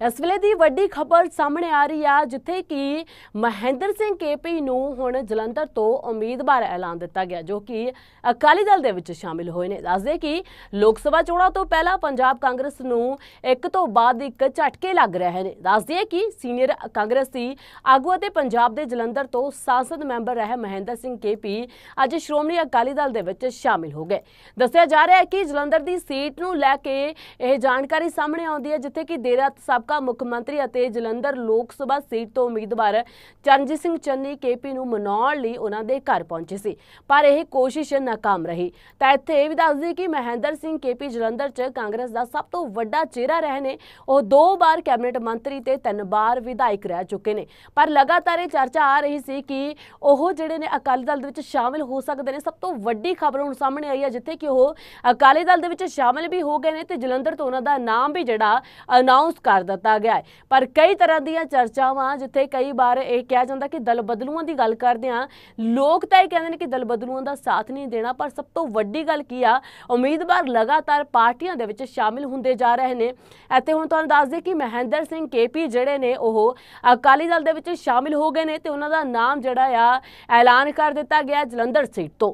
ਇਸ ਵੇਲੇ ਦੀ ਵੱਡੀ ਖਬਰ ਸਾਹਮਣੇ ਆ ਰਹੀ ਆ, ਜਿੱਥੇ ਕਿ ਮਹਿੰਦਰ ਸਿੰਘ ਕੇਪੀ ਨੂੰ ਹੁਣ ਜਲੰਧਰ ਤੋਂ ਉਮੀਦਵਾਰ ਐਲਾਨ ਦਿੱਤਾ ਗਿਆ, ਜੋ ਕਿ ਅਕਾਲੀ ਦਲ ਦੇ ਵਿੱਚ ਸ਼ਾਮਿਲ ਹੋਏ ਨੇ। ਦੱਸਦੇ ਕਿ ਲੋਕ ਸਭਾ ਚੋਣਾਂ ਤੋਂ ਪਹਿਲਾਂ ਪੰਜਾਬ ਕਾਂਗਰਸ ਨੂੰ ਇੱਕ ਤੋਂ ਬਾਅਦ ਇੱਕ ਝਟਕੇ ਲੱਗ ਰਹੇ ਨੇ। ਦੱਸਦੇ ਕਿ ਸੀਨੀਅਰ ਕਾਂਗਰਸੀ ਆਗੂ ਅਤੇ ਪੰਜਾਬ ਦੇ ਜਲੰਧਰ ਤੋਂ ਸੰਸਦ ਮੈਂਬਰ ਰਹੇ ਮਹਿੰਦਰ ਸਿੰਘ ਕੇਪੀ ਅੱਜ ਸ਼੍ਰੋਮਣੀ ਅਕਾਲੀ ਦਲ ਦੇ ਵਿੱਚ ਸ਼ਾਮਿਲ ਹੋ ਗਏ। ਦੱਸਿਆ ਜਾ ਰਿਹਾ ਹੈ ਕਿ ਜਲੰਧਰ ਦੀ ਸੀਟ ਨੂੰ ਲੈ ਕੇ ਇਹ ਜਾਣਕਾਰੀ ਸਾਹਮਣੇ ਆਉਂਦੀ ਹੈ, ਜਿੱਥੇ ਕਿ ਦੇਰ ਰਾਤ ਸਭ ਸਾਬਕਾ ਮੁੱਖ ਮੰਤਰੀ ਅਤੇ ਜਲੰਧਰ ਲੋਕ ਸਭਾ ਸੀਟ ਤੋਂ ਉਮੀਦਵਾਰ ਚਰਨਜੀਤ ਸਿੰਘ ਚੰਨੀ ਕੇਪੀ ਨੂੰ ਮਨਾਉਣ ਲਈ ਉਹਨਾਂ ਦੇ ਘਰ ਪਹੁੰਚੇ ਸੀ, ਪਰ ਇਹ ਕੋਸ਼ਿਸ਼ ਨਾਕਾਮ ਰਹੀ। ਤਾਂ ਇੱਥੇ ਇਹ ਵੀ ਦੱਸ ਦਈਏ ਕਿ ਮਹਿੰਦਰ ਸਿੰਘ ਕੇਪੀ ਜਲੰਧਰ 'ਚ ਕਾਂਗਰਸ ਦਾ ਸਭ ਤੋਂ ਵੱਡਾ ਚਿਹਰਾ ਰਹੇ ਨੇ। ਉਹ ਦੋ ਵਾਰ ਕੈਬਨਿਟ ਮੰਤਰੀ ਤੇ ਤਿੰਨ ਵਾਰ ਵਿਧਾਇਕ ਰਹਿ ਚੁੱਕੇ ਨੇ। ਪਰ ਲਗਾਤਾਰ ਇਹ ਚਰਚਾ ਆ ਰਹੀ ਸੀ ਕਿ ਉਹ ਜਿਹੜੇ ਨੇ ਅਕਾਲੀ ਦਲ ਦੇ ਵਿੱਚ ਸ਼ਾਮਿਲ ਹੋ ਸਕਦੇ ਨੇ। ਸਭ ਤੋਂ ਵੱਡੀ ਖਬਰ ਹੁਣ ਸਾਹਮਣੇ ਆਈ ਹੈ, ਜਿੱਥੇ ਕਿ ਉਹ ਅਕਾਲੀ ਦਲ ਦੇ ਵਿੱਚ ਸ਼ਾਮਿਲ ਵੀ ਹੋ ਗਏ ਨੇ ਤੇ ਜਲੰਧਰ ਤੋਂ ਉਹਨਾਂ ਦਾ ਨਾਮ ਵੀ ਜਿਹੜਾ ਅਨਾਉਂਸ ਕਰ ਦਿੱਤਾ ਗਿਆ ਹੈ। ਪਰ ਕਈ ਤਰ੍ਹਾਂ ਦੀਆਂ ਚਰਚਾਵਾਂ ਜਿੱਥੇ ਕਈ ਵਾਰ ਇਹ ਕਿਹਾ ਜਾਂਦਾ ਕਿ ਦਲ ਬਦਲੂਆਂ ਦੀ ਗੱਲ ਕਰਦੇ ਆ ਲੋਕ ਤਾਂ ਇਹ ਕਹਿੰਦੇ ਨੇ ਕਿ ਦਲ ਬਦਲੂਆਂ ਦਾ ਸਾਥ ਨਹੀਂ ਦੇਣਾ, ਪਰ ਸਭ ਤੋਂ ਵੱਡੀ ਗੱਲ ਕੀ ਆ, ਉਮੀਦਵਾਰ ਲਗਾਤਾਰ ਪਾਰਟੀਆਂ ਦੇ ਵਿੱਚ ਸ਼ਾਮਿਲ ਹੁੰਦੇ ਜਾ ਰਹੇ ਨੇ। ਅਤੇ ਹੁਣ ਤੁਹਾਨੂੰ ਦੱਸ ਦੇ ਕਿ ਮਹਿੰਦਰ ਸਿੰਘ ਕੇਪੀ ਜਿਹੜੇ ਨੇ, ਉਹ ਅਕਾਲੀ ਦਲ ਦੇ ਵਿੱਚ ਸ਼ਾਮਿਲ ਹੋ ਗਏ ਨੇ ਤੇ ਉਹਨਾਂ ਦਾ ਨਾਮ ਜਿਹੜਾ ਆ, ਐਲਾਨ ਕਰ ਦਿੱਤਾ ਗਿਆ ਜਲੰਧਰ ਸੀਟ ਤੋਂ।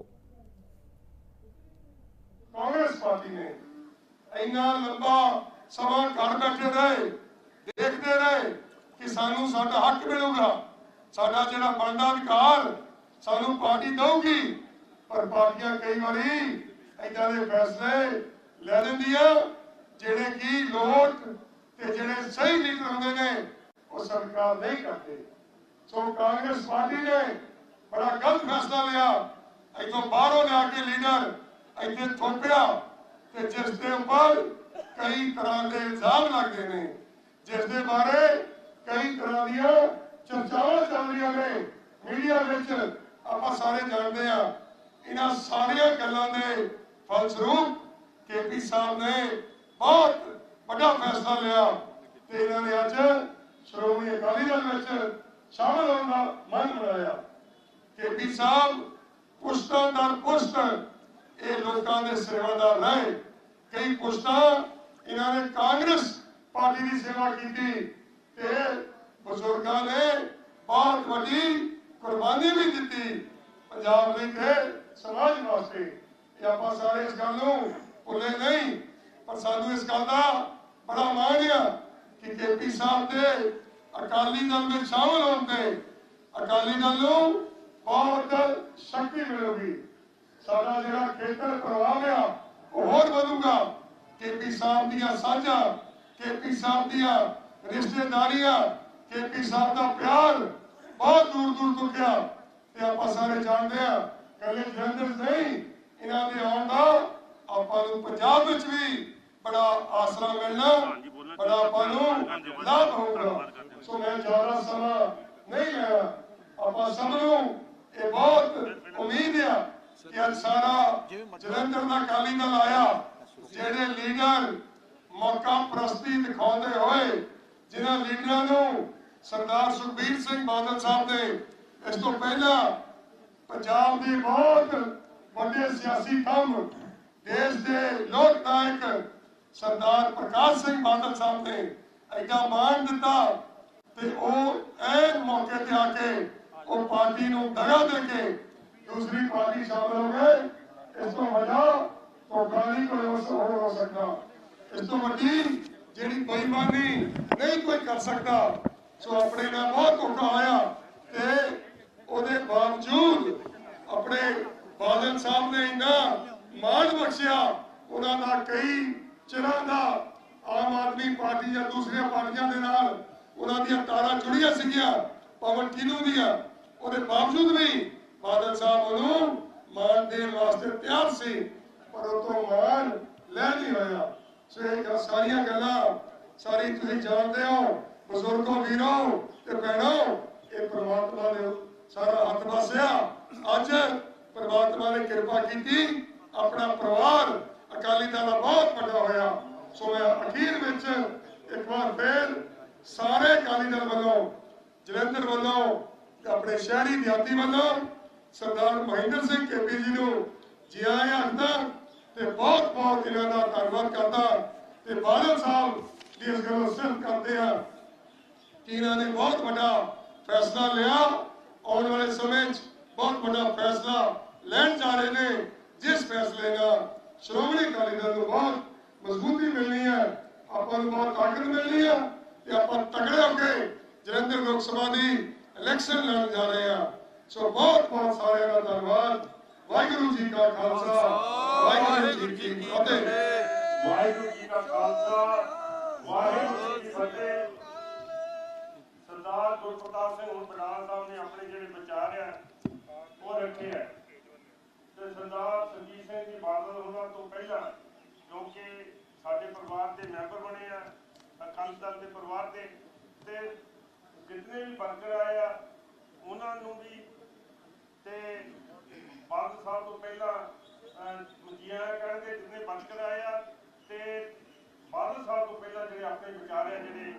ਕਾਂਗਰਸ ਪਾਰਟੀ ਨੇ ਇੰਨਾ ਲੰਬਾ ਸਮਾਂ ਘਰ ਬੈਠੇ ਰਹੇ ਦੇਖਦੇ ਰਹੇ ਕਿ ਸਾਨੂੰ ਸਾਡਾ ਹੱਕ ਮਿਲੂਗਾ। ਸਾਡਾ ਜਿਹੜਾ ਬਣਦਾ ਅਧਿਕਾਰ ਸਾਨੂੰ ਪਾਰਟੀ ਦਊਗੀ। ਪਰ ਪਾਰਟੀਆਂ ਕਈ ਵਾਰੀ ਏਦਾਂ ਦੇ ਫੈਸਲੇ ਲੈ ਲੈਂਦੀਆਂ, ਜਿਹੜੇ ਕਿ ਲੋਕ ਤੇ ਜਿਹੜੇ ਸਹੀ ਲੀਡਰ ਹੁੰਦੇ ਨੇ, ਉਹ ਸਰਕਾਰ ਨਹੀਂ ਕਰਦੇ। ਸੋ ਕਾਂਗਰਸ ਪਾਰਟੀ ਨੇ ਬੜਾ ਗਲਤ ਫੈਸਲਾ ਲਿਆ। ਇੱਥੋਂ ਬਾਹਰੋਂ ਲਿਆ ਕੇ ਲੀਡਰ ਇੱਥੇ ਥੋਪਿਆ ਤੇ ਜਿਸ ਦੇ ਉੱਪਰ ਕਈ ਤਰ੍ਹਾਂ ਦੇ ਇਲਜ਼ਾਮ ਲੱਗਦੇ ਨੇ। ਜਿਸ ਦੇ ਬਾਰੇ ਕਈ ਤਰ੍ਹਾਂ ਦੀਆਂ ਚਰਚਾਵਾਂ ਚੱਲ ਰਹੀਆਂ ਨੇ। ਮੀਡੀਆ ਵਿੱਚ ਆਪਾਂ ਸਾਰੇ ਜਾਣਦੇ ਆ ਇਹਨਾਂ ਸਾਰੀਆਂ ਗੱਲਾਂ ਦੇ ਫਲਸਰੂਪ ਕੇਪੀ ਸਾਹਿਬ ਨੇ ਬਹੁਤ ਵੱਡਾ ਫੈਸਲਾ ਲਿਆ ਤੇ ਇਹਨਾਂ ਨੇ ਅੱਜ ਸ਼੍ਰੋਮਣੀ ਅਕਾਲੀ ਦਲ ਵਿੱਚ ਸ਼ਾਮਲ ਹੋਣ ਦਾ ਮਨ ਬਣਾਇਆ। ਕੇਪੀ ਸਾਹਿਬ ਪੁਸ਼ਤਾਂ ਦਰ ਪੁਸ਼ਤ ਇਹ ਲੋਕਾਂ ਦੇ ਸੇਵਾਦਾਰ ਰਹੇ। ਕਈ ਪੁਸ਼ਤਾਂ ਇਹਨਾਂ ਨੇ ਕਾਂਗਰਸ ਪਾਰਟੀ ਦੀ ਸੇਵਾ ਕੀਤੀ ਤੇ ਬਜ਼ੁਰਗਾਂ ਨੇ ਬਹੁਤ ਵੱਡੀ ਕੁਰਬਾਨੀ ਵੀ ਦਿੱਤੀ। ਪੰਜਾਬ ਲਈ ਤੇ ਸਮਾਜ ਵਾਸਤੇ ਇਹ ਆਪਾਂ ਸਾਰੇ ਇਸ ਗੱਲ ਨੂੰ ਭੁੱਲੇ ਨਹੀਂ, ਪਰ ਸਾਨੂੰ ਇਸ ਗੱਲ ਦਾ ਬੜਾ ਮਾਣ ਆ ਕਿ ਕੇਪੀ ਸਾਹਿਬ ਦੇ ਅਕਾਲੀ ਦਲ ਵਿੱਚ ਸ਼ਾਮਲ ਹੋਣ ਤੇ ਅਕਾਲੀ ਦਲ ਨੂੰ ਬਹੁਤ ਸ਼ਕਤੀ ਮਿਲੂਗੀ। ਸਾਡਾ ਜਿਹੜਾ ਖੇਤਰ ਪ੍ਰਭਾਵ ਆ, ਉਹ ਹੋਰ ਵਧੂਗਾ। ਕੇਪੀ ਸਾਹਿਬ ਦੀਆਂ ਸਾਂਝਾਂ ਕੇਪੀ ਸਾਹਿਬ ਦੀਆਂ ਰਿਸ਼ਤੇਦਾਰੀਆਂ ਕੇਪੀ ਸਾਹਿਬ ਦਾ ਪਿਆਰ ਬਹੁਤ ਦੂਰ ਦੂਰ ਤੋਂ ਗਿਆ ਤੇ ਆਪਾਂ ਸਾਰੇ ਜਾਣਦੇ ਆ ਕੱਲੇ ਜਲੰਧਰ ਨਹੀਂ ਇਹਨਾਂ ਦੇ ਆਉਣ ਦਾ ਆਪਾਂ ਨੂੰ ਪੰਜਾਬ ਵਿੱਚ ਵੀ ਬੜਾ ਆਸਰਾ ਮਿਲਣਾ ਬੜਾ ਆਪਾਂ ਨੂੰ ਲਾਭ ਹੋਊਗਾ। ਸੋ ਮੈਂ ਜ਼ਿਆਦਾ ਸਮਾਂ ਨਹੀਂ ਲੈਣਾ। ਆਪਾਂ ਸਭ ਨੂੰ ਇਹ ਬਹੁਤ ਉਮੀਦ ਆ ਕਿ ਅੱਜ ਸਾਰਾ ਜਲੰਧਰ ਦਾ ਅਕਾਲੀ ਦਲ ਆਇਆ ਜਿਹੜੇ ਲੀਡਰ ਮੌਕਾ ਪ੍ਰਸਤੀ ਦਿਖਾਉਂਦੇ ਹੋਏ ਜਿਨ੍ਹਾਂ ਲੀਡਰਾਂ ਨੂੰ ਸਰਦਾਰ ਸੁਖਬੀਰ ਸਿੰਘ ਬਾਦਲ ਸਾਹਿਬ ਨੇ ਇਸ ਤੋਂ ਪਹਿਲਾਂ ਪੰਜਾਬ ਦੇ ਬਹੁਤ ਵੱਡੇ ਸਿਆਸੀ ਕੰਮ, ਦੇਸ਼ ਦੇ ਲੋਕ ਨਾਇਕ ਸਰਦਾਰ ਪ੍ਰਕਾਸ਼ ਸਿੰਘ ਬਾਦਲ ਸਾਹਿਬ ਨੇ ਐਡਾ ਮਾਣ ਦਿੱਤਾ ਤੇ ਉਹ ਐਨ ਮੌਕੇ ਤੇ ਆ ਕੇ ਉਹ ਪਾਰਟੀ ਨੂੰ ਦਗਾ ਦੇ ਕੇ ਦੂਸਰੀ ਪਾਰਟੀ ਸ਼ਾਮਲ ਹੋ ਗਏ। ਇਸ ਤੋਂ ਵੱਡਾ ਧੋਖਾ ਨਹੀਂ ਕੋਈ ਹੋ ਸਕਦਾ। ਇਸ ਤੋਂ ਵੱਡੀ ਜਿਹੜੀ ਬੇਈਮਾਨੀ ਨਹੀਂ ਕੋਈ ਕਰ ਸਕਦਾ, ਸੋ ਆਪਣੇ ਨਾਲ ਬਹੁਤ ਧੋਖਾ ਹੋਇਆ ਤੇ ਉਹਦੇ ਬਾਵਜੂਦ ਆਪਣੇ ਬਾਦਲ ਸਾਹਿਬ ਨੇ ਇੰਨਾ ਮਾਣ ਬਖਸ਼ਿਆ, ਉਹਨਾਂ ਦਾ ਕਈ ਚਿਰਾਂ ਦਾ ਆਮ ਆਦਮੀ ਪਾਰਟੀ ਜਾਂ ਦੂਸਰੀਆਂ ਪਾਰਟੀਆਂ ਦੇ ਨਾਲ ਉਹਨਾਂ ਦੀਆਂ ਤਾਰਾਂ ਜੁੜੀਆਂ ਸੀਗੀਆਂ, ਪਵਨ ਕਿਨੂ ਦੀਆਂ, ਉਹਦੇ ਬਾਵਜੂਦ ਵੀ ਬਾਦਲ ਸਾਹਿਬ ਉਹਨੂੰ ਮਾਨ ਦੇਣ ਵਾਸਤੇ ਤਿਆਰ ਸੀ, ਪਰ ਉਹ ਤੋਂ ਮਾਨ ਲੈ ਨਹੀਂ ਹੋਇਆ। ਸੋ ਇਹ ਸਾਰੀਆਂ ਗੱਲਾਂ ਸਾਰੀ ਤੁਸੀਂ ਜਾਣਦੇ ਹੋ। ਬਜ਼ੁਰਗੋ, ਵੀਰੋ ਤੇ ਭੈਣੋ, ਇਹ ਪ੍ਰਮਾਤਮਾ ਨੇ ਸਾਰਾ ਹੱਥ ਵਸਿਆ। ਅੱਜ ਪ੍ਰਮਾਤਮਾ ਨੇ ਕਿਰਪਾ ਕੀਤੀ, ਆਪਣਾ ਪਰਿਵਾਰ ਅਕਾਲੀ ਦਲ ਦਾ ਬਹੁਤ ਵੱਡਾ ਹੋਇਆ। ਸੋ ਮੈਂ ਅਖੀਰ ਵਿੱਚ ਇੱਕ ਵਾਰ ਫੇਰ ਸਾਰੇ ਅਕਾਲੀ ਦਲ ਵੱਲੋਂ, ਜਲੰਧਰ ਵੱਲੋਂ ਤੇ ਆਪਣੇ ਸ਼ਹਿਰੀ ਦਿਹਾਤੀ ਵੱਲੋਂ ਸਰਦਾਰ ਮਹਿੰਦਰ ਸਿੰਘ ਕੇਪੀ ਜੀ ਨੂੰ ਜੀ ਆਇਆਂ ਆਖਦਾ ਤੇ ਬਹੁਤ ਬਹੁਤ ਇਹਨਾਂ ਦਾ ਧੰਨਵਾਦ ਕਰਦਾ ਤੇ ਬਾਦਲ ਸਾਹਿਬ ਕਿ ਇਸ ਗੱਲੋਂ ਸਿਰਫ ਕਰਦੇ ਆ ਕਿ ਇਹਨਾਂ ਨੇ ਬਹੁਤ ਵੱਡਾ ਫੈਸਲਾ ਲਿਆ, ਆਉਣ ਵਾਲੇ ਸਮੇਂ 'ਚ ਬਹੁਤ ਵੱਡਾ ਫੈਸਲਾ ਲੈਣ ਜਾ ਰਹੇ ਨੇ। ਜਿਸ ਫੈਸਲੇ ਨਾਲ ਸ਼੍ਰੋਮਣੀ ਅਕਾਲੀ ਦਲ ਨੂੰ ਬਹੁਤ ਮਜ਼ਬੂਤੀ ਮਿਲਣੀ ਹੈ, ਆਪਾਂ ਨੂੰ ਬਹੁਤ ਤਾਕਤ ਮਿਲਣੀ ਹੈ ਤੇ ਆਪਾਂ ਤਗੜੇ ਹੋ ਕੇ ਜਲੰਧਰ ਲੋਕ ਸਭਾ ਦੀ ਇਲੈਕਸ਼ਨ ਲੜਨ ਜਾ ਰਹੇ ਆ ਸੋ ਬਹੁਤ ਬਹੁਤ ਸਾਰਿਆਂ ਦਾ ਧੰਨਵਾਦ। ਵਾਹਿਗੁਰੂ ਜੀ ਕਾ ਖਾਲਸਾ ਵਾਹਿਗੁਰੂ ਜੀ ਕੀ ਫਤਿਹ। ਵਾਹਿਗੁਰੂ ਜੀ ਕਾ ਖਾਲਸਾ ਵਾਹਿਗੁਰੂ ਜੀ ਕੀ ਫਤਿਹ। ਸਰਦਾਰ ਗੁਰਪ੍ਰਤਾਪ ਸਿੰਘ ਹੁਣ ਬਡਾਲ ਸਾਹਿਬ ਨੇ ਆਪਣੇ ਜਿਹੜੇ ਵਿਚਾਰ ਆ ਉਹ ਰੱਖੇ ਆ। ਤੇ ਸਰਦਾਰ ਸੰਜੀਤ ਸਿੰਘ ਜੀ ਬਾਦਲ ਉਹਨਾਂ ਤੋਂ ਪਹਿਲਾਂ ਜੋ ਕਿ ਸਾਡੇ ਪਰਿਵਾਰ ਦੇ ਮੈਂਬਰ ਬਣੇ ਆ ਅਕਾਲੀ ਦਲ ਦੇ ਪਰਿਵਾਰ ਦੇ ਤੇ ਜਿੰਨੇ ਵੀ ਵਰਕਰ ਆਏ ਆ ਉਹਨਾਂ ਨੂੰ ਵੀ ਤੇ ਬਾਦਲ ਸਾਹਿਬ ਤੋਂ ਪਹਿਲਾਂ ਮਜੀਆ ਕਹਿੰਦੇ ਜਿੰਨੇ ਵਰਕਰ ਆਏ ਤੇ ਬਾਦਲ ਸਾਹਿਬ ਤੋਂ ਪਹਿਲਾਂ ਜਿਹੜੇ ਆਪਣੇ ਵਿਚਾਰ ਆ ਜਿਹੜੇ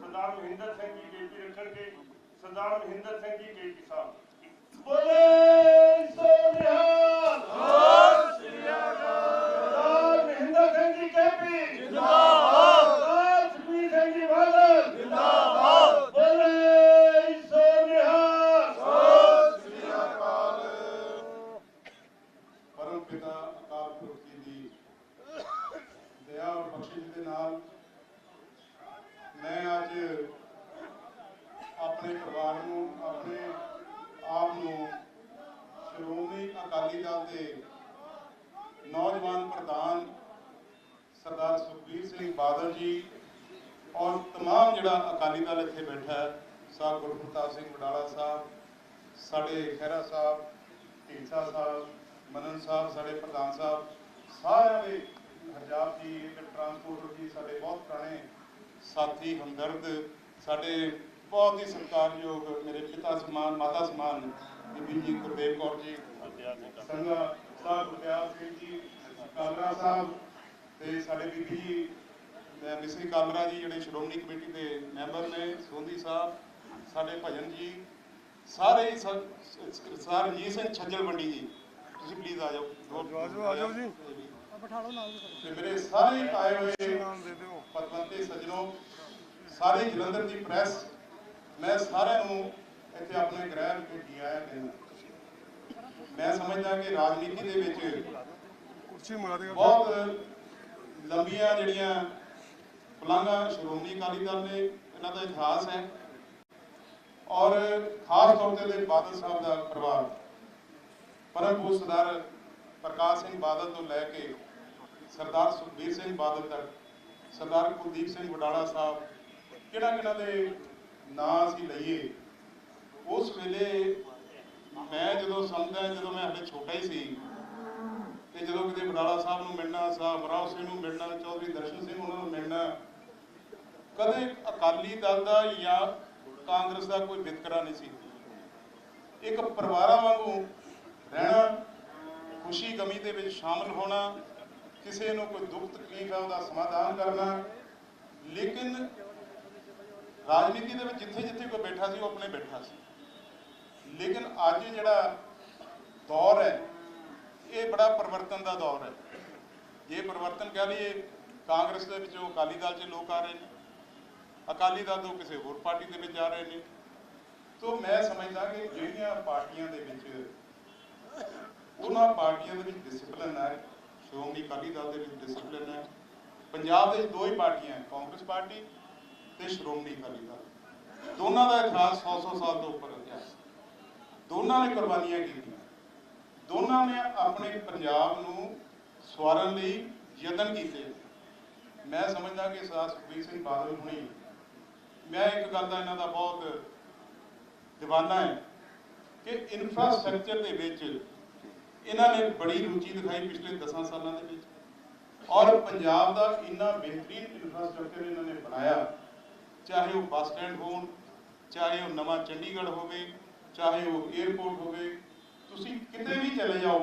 ਸਰਦਾਰ ਮਹਿੰਦਰ ਸਿੰਘ ਜੀ, ਕੇਪੀ ਰੱਖਣਗੇ, ਸਰਦਾਰ ਮਹਿੰਦਰ ਸਿੰਘ ਜੀ, ਕੇਪੀ ਸਾਹਿਬ। ਬੋਲੇ ਸੋਨਿਹਾਲ ਸਰਦਾਰ ਮਹਿੰਦਰ ਸਿੰਘ ਜੀ ਕੇਪੀ ਜਿੰਦਾਬਾਦ ਸਰਦਾਰ ਸੁਖਬੀਰ ਸਿੰਘ ਜੀ ਬਾਦਲ ਜਿੰਦਾਬਾਦ ਬੋਲੇ ਸੋਨਿਹਾਲ ਪਰਮ ਪਿਤਾ ਅਕਾਲ ਪੁਰਖ ਜੀ ਦੀ ਦਇਆ ਔਰ ਬਖਸ਼ਿਸ਼ ਦੇ ਨਾਲ ਮੈਂ ਅੱਜ ਆਪਣੇ ਪਰਿਵਾਰ ਨੂੰ ਆਪਣੇ ਆਪ ਨੂੰ ਸ਼੍ਰੋਮਣੀ ਅਕਾਲੀ ਦਲ ਦੇ ਨੌਜਵਾਨ ਪ੍ਰਧਾਨ ਸਰਦਾਰ ਸੁਖਬੀਰ ਸਿੰਘ ਬਾਦਲ ਜੀ ਔਰ तमाम ਜਿਹੜਾ ਅਕਾਲੀ ਦਲ ਇੱਥੇ ਬੈਠਾ ਹੈ ਸਾਹਿਬ ਗੁਰਪ੍ਰਤਾਪ ਸਿੰਘ ਵਡਾਲਾ ਸਾਹਿਬ ਸਾਡੇ ਖਹਿਰਾ ਸਾਹਿਬ ਢੀਂਸਾ ਸਾਹਿਬ ਮਨਨ ਸਾਹਿਬ ਸਾਡੇ ਪ੍ਰਧਾਨ ਸਾਹਿਬ ਸਾਰਿਆਂ ਦੇ ਹਰਜਾਬ ਜੀ ਤੇ ਟਰਾਂਸਪੋਰਟਰ ਜੀ ਸਾਡੇ ਬਹੁਤ ਪੁਰਾਣੇ ਸਾਥੀ ਹਮਦਰਦ ਸਾਡੇ ਬਹੁਤ ਹੀ ਸਤਿਕਾਰਯੋਗ ਮੇਰੇ ਪਿਤਾ ਸਮਾਨ ਮਾਤਾ ਸਮਾਨ ਬੀਬੀ ਜੀ ਗੁਰਦੇਵ ਕੌਰ ਜੀ ਸੰਗਾ ਸਾਹਿਬ ਗੁਰਦਿਆਲ ਸਿੰਘ ਜੀ ਕਾਲਰਾ ਸਾਹਿਬ ਤੇ ਸਾਡੇ ਬੀਬੀ ਜੀ ਮਿਸਰੀ ਕਾਲਰਾ ਜੀ ਜਿਹੜੇ ਸ਼੍ਰੋਮਣੀ ਕਮੇਟੀ ਦੇ ਮੈਂਬਰ ਨੇ ਸੋਂਦੀ ਸਾਹਿਬ ਸਾਡੇ ਭਜਨ ਜੀ ਸਾਰੇ ਹੀ ਸਰ ਰਣਜੀਤ ਸਿੰਘ ਛੱਜਲ ਮੰਡੀ ਜੀ। ਤੁਸੀਂ ਪਲੀਜ਼ ਆ ਜਾਓ। ਆ ਜਾਓ ਜੀ। ਤੇ ਮੇਰੇ ਸਾਰੇ ਆਏ ਹੋਏ ਪਤਵੰਤੇ ਸੱਜਣੋ ਸਾਰੇ ਜਲੰਧਰ ਦੀ ਪ੍ਰੈਸ ਮੈਂ ਸਾਰਿਆਂ ਨੂੰ ਇੱਥੇ ਆਪਣੇ ਗ੍ਰਹਿ ਵਿੱਚ ਆਇਆ ਕਹਿੰਦਾ ਮੈਂ ਸਮਝਦਾ ਕਿ ਰਾਜਨੀਤੀ ਦੇ ਵਿੱਚ ਕੁਰਸੀ ਮੰਗਾ ਬਹੁਤ ਲੰਬੀਆਂ ਜਿਹੜੀਆਂ ਪਲਾਂਘਾਂ ਸ਼੍ਰੋਮਣੀ ਅਕਾਲੀ ਦਲ ਨੇ, ਇਹਨਾਂ ਦਾ ਇਤਿਹਾਸ ਹੈ। ਔਰ ਖਾਸ ਤੌਰ ਤੇ ਬਾਦਲ ਸਾਹਿਬ ਦਾ ਪਰਿਵਾਰ। ਪਰਮ ਸਰਦਾਰ ਪ੍ਰਕਾਸ਼ ਸਿੰਘ ਬਾਦਲ ਤੋਂ ਲੈ ਕੇ ਸਰਦਾਰ ਸੁਖਬੀਰ ਸਿੰਘ ਬਾਦਲ ਤੱਕ, ਸਰਦਾਰ ਕੁਲਦੀਪ ਸਿੰਘ ਵਡਾਲਾ ਸਾਹਿਬ ਕਿਹੜਾ ਕਿਹੜਾ ਦੇ ਨਾਂ ਅਸੀਂ ਲਈਏ। ਉਸ ਵੇਲੇ ਮੈਂ ਜਦੋਂ ਸਮਝਦਾ ਜਦੋਂ ਮੈਂ ਹਲੇ ਛੋਟਾ ਹੀ ਸੀ ਤੇ ਜਦੋਂ ਕਿਤੇ ਬਡਾਲਾ ਸਾਹਿਬ ਨੂੰ ਮਿਲਣਾ, ਸਾਹਿਬ ਰਾਓ ਸਿੰਘ ਨੂੰ ਮਿਲਣਾ ਚੌਧਰੀ ਦਰਸ਼ਨ ਸਿੰਘ ਉਹਨਾਂ ਨੂੰ ਮਿਲਣਾ, ਕਦੇ ਅਕਾਲੀ ਦਲ ਦਾ ਜਾਂ ਕਾਂਗਰਸ ਦਾ ਕੋਈ ਵਿਤਕਰਾ ਨਹੀਂ ਸੀ। ਇੱਕ ਪਰਿਵਾਰਾਂ ਵਾਂਗੂ ਰਹਿਣਾ, ਖੁਸ਼ੀ ਗਮੀ ਦੇ ਵਿੱਚ ਸ਼ਾਮਲ ਹੋਣਾ, ਕਿਸੇ ਨੂੰ ਕੋਈ ਦੁੱਖ ਤਕਲੀਫ ਹੈ ਉਹਦਾ ਸਮਾਧਾਨ ਕਰਨਾ, ਲੇਕਿਨ ਰਾਜਨੀਤੀ ਦੇ ਵਿੱਚ ਜਿੱਥੇ ਜਿੱਥੇ ਕੋਈ ਬੈਠਾ ਸੀ, ਉਹ ਆਪਣੇ ਬੈਠਾ ਸੀ। ਲੇਕਿਨ ਅੱਜ ਜਿਹੜਾ ਦੌਰ ਹੈ ਇਹ ਬੜਾ ਪਰਿਵਰਤਨ ਦਾ ਦੌਰ ਹੈ। ਜੇ ਪਰਿਵਰਤਨ ਕਹਿ ਲਈਏ, ਕਾਂਗਰਸ ਦੇ ਵਿੱਚੋਂ ਅਕਾਲੀ ਦਲ 'ਚ ਲੋਕ ਆ ਰਹੇ ਨੇ। ਅਕਾਲੀ ਦਲ ਤੋਂ ਕਿਸੇ ਹੋਰ ਪਾਰਟੀ ਦੇ ਵਿੱਚ ਜਾ ਰਹੇ ਨੇ। ਤੋਂ ਮੈਂ ਸਮਝਦਾ ਕਿ ਜਿਹੜੀਆਂ ਪਾਰਟੀਆਂ ਦੇ ਵਿੱਚ ਉਹਨਾਂ ਪਾਰਟੀਆਂ ਦੇ ਵਿੱਚ ਡਿਸਪਲਿਨ ਹੈ, ਸ਼੍ਰੋਮਣੀ ਅਕਾਲੀ ਦਲ ਦੇ ਵਿੱਚ ਡਿਸਪਲਿਨ ਹੈ। ਪੰਜਾਬ ਦੇ ਦੋ ਹੀ ਪਾਰਟੀਆਂ ਹੈ, ਕਾਂਗਰਸ ਪਾਰਟੀ ਤੇ ਸ਼੍ਰੋਮਣੀ ਅਕਾਲੀ ਦਲ। ਦੋਨਾਂ ਦਾ ਇਤਿਹਾਸ 100-100 ਸਾਲ ਤੋਂ ਉੱਪਰ ਇਤਿਹਾਸ ਦੋਨਾਂ ਨੇ ਕੁਰਬਾਨੀਆਂ ਕੀਤੀਆਂ। ਦੋਨਾਂ ਨੇ ਆਪਣੇ ਪੰਜਾਬ ਨੂੰ ਸਵਾਰਨ ਲਈ ਯਤਨ ਕੀਤੇ। ਮੈਂ ਸਮਝਦਾ ਕਿ ਸਰਦਾਰ ਸੁਖਬੀਰ ਸਿੰਘ ਬਾਦਲ ਹੁਣੀ, ਮੈਂ ਇੱਕ ਗੱਲ ਦਾ ਇਹਨਾਂ ਦਾ ਬਹੁਤ ਦੀਵਾਨਾ ਹੈ ਕਿ ਇਨਫਰਾਸਟ੍ਰਕਚਰ ਦੇ ਵਿੱਚ ਇਹਨਾਂ ਨੇ ਬੜੀ ਰੁਚੀ ਦਿਖਾਈ ਪਿਛਲੇ 10 ਸਾਲਾਂ ਦੇ ਵਿੱਚ। ਔਰ ਪੰਜਾਬ ਦਾ ਇੰਨਾ ਬਿਹਤਰੀਨ ਇਨਫਰਾਸਟ੍ਰਕਚਰ ਇਹਨਾਂ ਨੇ ਬਣਾਇਆ, ਚਾਹੇ ਉਹ ਬੱਸ ਸਟੈਂਡ ਹੋਣ, ਚਾਹੇ ਉਹ ਨਵਾਂ ਚੰਡੀਗੜ੍ਹ ਹੋਵੇ, ਚਾਹੇ ਉਹ 에ਅਰਪੋਰਟ ਹੋਵੇ ਤੁਸੀਂ ਕਿਤੇ ਵੀ ਚਲੇ ਜਾਓ,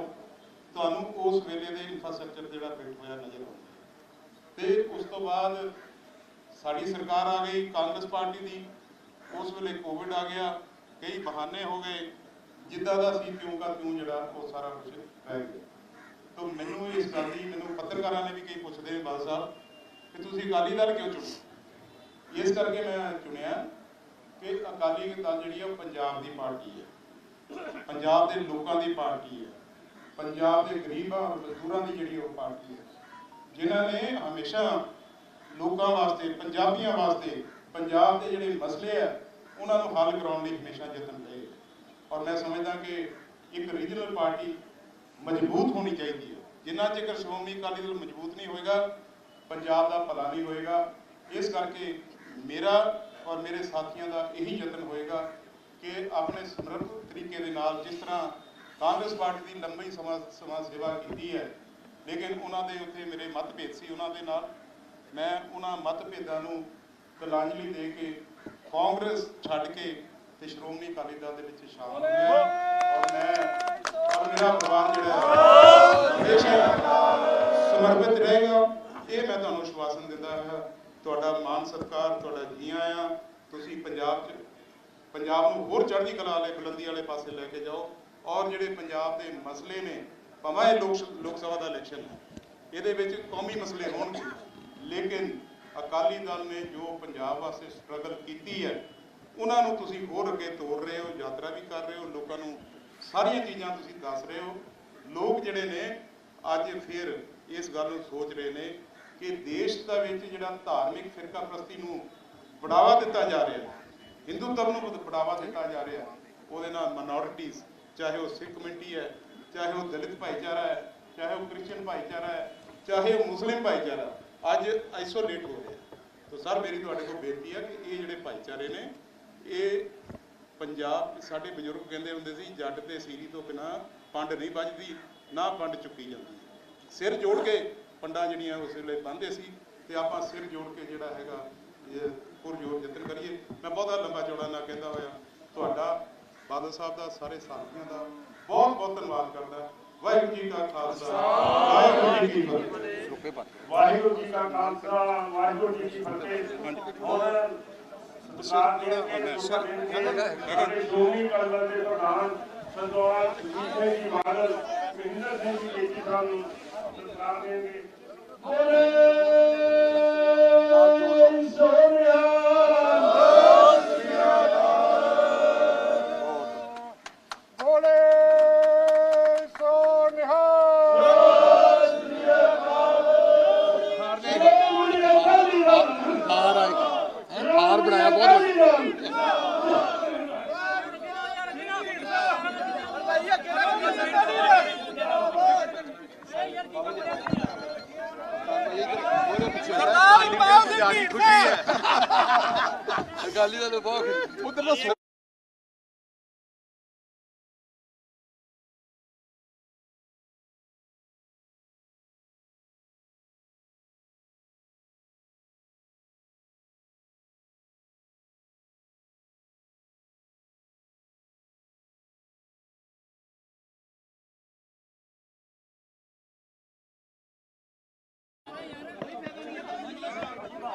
ਤੁਹਾਨੂੰ ਉਸ ਵੇਲੇ ਦੇ ਇਨਫਰਾਸਟ੍ਰਕਚਰ ਜਿਹੜਾ ਫਿੱਟ ਹੋਇਆ ਨਜ਼ਰ ਆਉਂਦਾ। ਤੇ ਉਸ ਤੋਂ ਬਾਅਦ ਸਾਡੀ ਸਰਕਾਰ ਆ ਗਈ, ਕਾਂਗਰਸ ਪਾਰਟੀ ਦੀ। ਉਸ ਵੇਲੇ ਕੋਵਿਡ ਆ ਗਿਆ, ਕਈ ਬਹਾਨੇ ਹੋ ਗਏ, ਜਿੱਦਾਂ ਦਾ ਸੀ ਕਿਉਂ ਕਾ ਕਿਉਂ ਜਿਹੜਾ ਉਹ ਸਾਰਾ ਕੁਝ ਰਹਿ ਗਿਆ। ਤਾਂ ਮੈਨੂੰ ਇਸ ਗੱਲ ਦੀ, ਮੈਨੂੰ ਪੱਤਰਕਾਰਾਂ ਨੇ ਵੀ ਕਈ ਪੁੱਛਦੇ ਨੇ, ਬਾਦ ਸਾਹਿਬ, ਕਿ ਤੁਸੀਂ ਅਕਾਲੀ ਦਲ ਕਿਉਂ ਚੁਣੇ? ਇਸ ਕਰਕੇ ਮੈਂ ਚੁਣਿਆ ਕਿ ਅਕਾਲੀ ਦਲ ਜਿਹੜੀ ਆ ਪੰਜਾਬ ਦੀ ਪਾਰਟੀ ਹੈ। ਪੰਜਾਬ ਦੇ ਲੋਕਾਂ ਦੀ ਪਾਰਟੀ ਹੈ। ਪੰਜਾਬ ਦੇ ਗਰੀਬਾਂ ਔਰ ਮਜ਼ਦੂਰਾਂ ਦੀ ਜਿਹੜੀ ਉਹ ਪਾਰਟੀ ਹੈ। ਜਿਨ੍ਹਾਂ ਨੇ ਹਮੇਸ਼ਾ ਲੋਕਾਂ ਵਾਸਤੇ, ਪੰਜਾਬੀਆਂ ਵਾਸਤੇ, ਪੰਜਾਬ ਦੇ ਜਿਹੜੇ ਮਸਲੇ ਆ, ਉਹਨਾਂ ਨੂੰ ਹੱਲ ਕਰਾਉਣ ਲਈ ਹਮੇਸ਼ਾ ਯਤਨ ਰਹੇ ਔਰ ਮੈਂ ਸਮਝਦਾ ਕਿ ਇੱਕ ਰੀਜਨਲ ਪਾਰਟੀ ਮਜ਼ਬੂਤ ਹੋਣੀ ਚਾਹੀਦੀ ਹੈ। ਜਿੰਨਾ ਚਿਰ ਸ਼੍ਰੋਮਣੀ ਅਕਾਲੀ ਦਲ ਮਜ਼ਬੂਤ ਨਹੀਂ ਹੋਏਗਾ, ਪੰਜਾਬ ਦਾ ਭਲਾ ਨਹੀਂ ਹੋਏਗਾ, ਇਸ ਕਰਕੇ ਮੇਰਾ ਔਰ ਮੇਰੇ ਸਾਥੀਆਂ ਦਾ ਇਹੀ ਯਤਨ ਹੋਏਗਾ ਕਿ ਆਪਣੇ ਸਮਰਪਿਤ ਤਰੀਕੇ ਦੇ ਨਾਲ ਜਿਸ ਤਰ੍ਹਾਂ ਕਾਂਗਰਸ ਪਾਰਟੀ ਦੀ ਲੰਬੀ ਸਮਾਂ ਸਮਾਂ ਸੇਵਾ ਕੀਤੀ ਹੈ, ਲੇਕਿਨ ਉਹਨਾਂ ਦੇ ਉੱਤੇ ਮੇਰੇ ਮਤਭੇਦ ਸੀ ਉਹਨਾਂ ਦੇ ਨਾਲ। ਮੈਂ ਉਹਨਾਂ ਮਤਭੇਦਾਂ ਨੂੰ ਕਲਾਂਜਲੀ ਦੇ ਕੇ ਕਾਂਗਰਸ ਛੱਡ ਕੇ ਤੇ ਸ਼੍ਰੋਮਣੀ ਅਕਾਲੀ ਦਲ ਦੇ ਵਿੱਚ ਸ਼ਾਮਲ ਹੋਇਆ। ਔਰ ਮੈਂ ਔਰ ਮੇਰਾ ਪਰਿਵਾਰ ਜਿਹੜਾ ਹਮੇਸ਼ਾ ਸਮਰਪਿਤ ਰਹੇਗਾ। ਇਹ ਮੈਂ ਤੁਹਾਨੂੰ ਵਿਸ਼ਵਾਸਨ ਦਿੰਦਾ ਹਾਂ। ਤੁਹਾਡਾ ਮਾਨ ਸਤਿਕਾਰ, ਤੁਹਾਡਾ ਜੀ ਆਇਆਂ। ਤੁਸੀਂ ਪੰਜਾਬ 'ਚ ਪੰਜਾਬ ਨੂੰ ਹੋਰ ਚੜ੍ਹਦੀ ਕਲਾ ਵਾਲੇ, ਬੁਲੰਦੀ ਵਾਲੇ ਪਾਸੇ ਲੈ ਕੇ ਜਾਓ। ਔਰ ਜਿਹੜੇ ਪੰਜਾਬ ਦੇ ਮਸਲੇ ਨੇ, ਭਾਵੇਂ ਇਹ ਲੋਕ ਲੋਕ ਸਭਾ ਦਾ ਇਲੈਕਸ਼ਨ ਹੈ, ਇਹਦੇ ਵਿੱਚ ਕੌਮੀ ਮਸਲੇ ਹੋਣਗੇ। ਲੇਕਿਨ ਅਕਾਲੀ ਦਲ ਨੇ ਜੋ ਪੰਜਾਬ ਵਾਸਤੇ ਸਟਰਗਲ ਕੀਤੀ ਹੈ, ਉਹਨਾਂ ਨੂੰ ਤੁਸੀਂ ਹੋਰ ਅੱਗੇ ਤੋੜ ਰਹੇ ਹੋ, ਯਾਤਰਾ ਵੀ ਕਰ ਰਹੇ ਹੋ, ਲੋਕਾਂ ਨੂੰ ਸਾਰੀਆਂ ਚੀਜ਼ਾਂ ਤੁਸੀਂ ਦੱਸ ਰਹੇ ਹੋ। ਲੋਕ ਜਿਹੜੇ ਨੇ, ਅੱਜ ਫਿਰ ਇਸ ਗੱਲ ਨੂੰ ਸੋਚ ਰਹੇ ਨੇ ਕਿ ਦੇਸ਼ ਦਾ ਵਿੱਚ ਜਿਹੜਾ ਧਾਰਮਿਕ ਫਿਰਕਾ ਪ੍ਰਸਤੀ ਨੂੰ ਬੜਾਵਾ ਦਿੱਤਾ ਜਾ ਰਿਹਾ ਹੈ। ਹਿੰਦੂਤਵ ਨੂੰ ਬੜ- ਬੜਾਵਾ ਦਿੱਤਾ ਜਾ ਰਿਹਾ ਉਹਦੇ ਨਾਲ ਮਾਈਨੋਰਿਟੀਜ਼ ਚਾਹੇ ਉਹ ਸਿੱਖ ਕਮਿਊਨਿਟੀ ਹੈ, ਚਾਹੇ ਉਹ ਦਲਿਤ ਭਾਈਚਾਰਾ ਹੈ, ਚਾਹੇ ਉਹ ਕ੍ਰਿਸਚੀਅਨ ਭਾਈਚਾਰਾ ਹੈ, ਚਾਹੇ ਉਹ ਮੁਸਲਿਮ ਭਾਈਚਾਰਾ, ਅੱਜ ਆਈਸੋਲੇਟ ਹੋ ਰਿਹਾ ਤਾਂ ਸਰ, ਮੇਰੀ ਤੁਹਾਡੇ ਕੋਲ ਬੇਨਤੀ ਹੈ ਕਿ ਇਹ ਜਿਹੜੇ ਭਾਈਚਾਰੇ ਨੇ, ਇਹ ਪੰਜਾਬ, ਸਾਡੇ ਬਜ਼ੁਰਗ ਕਹਿੰਦੇ ਹੁੰਦੇ ਸੀ, ਜੱਟ ਤੇ ਸੀਰੀ ਤੋਂ ਬਿਨਾ ਪੰਡ ਨਹੀਂ ਵੱਜਦੀ, ਨਾ ਪੰਡ ਚੁੱਕੀ ਜਾਂਦੀ। ਸਿਰ ਜੋੜ ਕੇ ਪੰਡਾਂ ਜਿਹੜੀਆਂ ਉਸ ਵੇਲੇ ਬੰਨ੍ਹਦੇ ਸੀ, ਤੇ ਆਪਾਂ ਸਿਰ ਜੋੜ ਕੇ ਜਿਹੜਾ ਹੈਗਾ ਪੁਰਜੋਰ ਯਤਨ ਕਰੀਏ। ਮੈਂ ਬਹੁਤਾ ਲੰਬਾ ਚੌੜਾ ਨਾ ਕਹਿੰਦਾ ਹੋਇਆ। ਤੁਹਾਡਾ ਬਾਦਲ ਸਾਹਿਬ ਦਾ ਸਾਰੇ ਸਾਥੀਆਂ ਦਾ ਬਹੁਤ ਬਹੁਤ ਧੰਨਵਾਦ ਕਰਦਾ। ਵਾਹਿਗੁਰੂ ਜੀ ਕਾ ਖਾਲਸਾ। ਵਾਹਿਗੁਰੂ ਜੀ ਕੀ ਫਤਿਹ। ਵਾਹਿਗੁਰੂ ਜੀ ਕਾ ਖਾਲਸਾ ਵਾਹਿਗੁਰੂ ਜੀ ਕੀ ਫਤਿਹ। ਹੁਣ ਸਰਕਾਰ ਦੇ ਕੇ ਸੁਭਾ ਦੇਣਗੇ ਸਾਡੇ ਸ਼੍ਰੋਮਣੀ ਅਕਾਲੀ ਦਲ ਦੇ ਪ੍ਰਧਾਨ ਸਰਦਾਰ ਸੁਖਬੀਰ ਸਿੰਘ ਜੀ ਬਾਦਲ ਮਹਿੰਦਰ ਸਿੰਘ ਜੀ ਕੇਜੀ ਸਾਹਿਬ ਨੂੰ ਸਰਕਾਰ ਦੇਣਗੇ। ਬੋਲੇ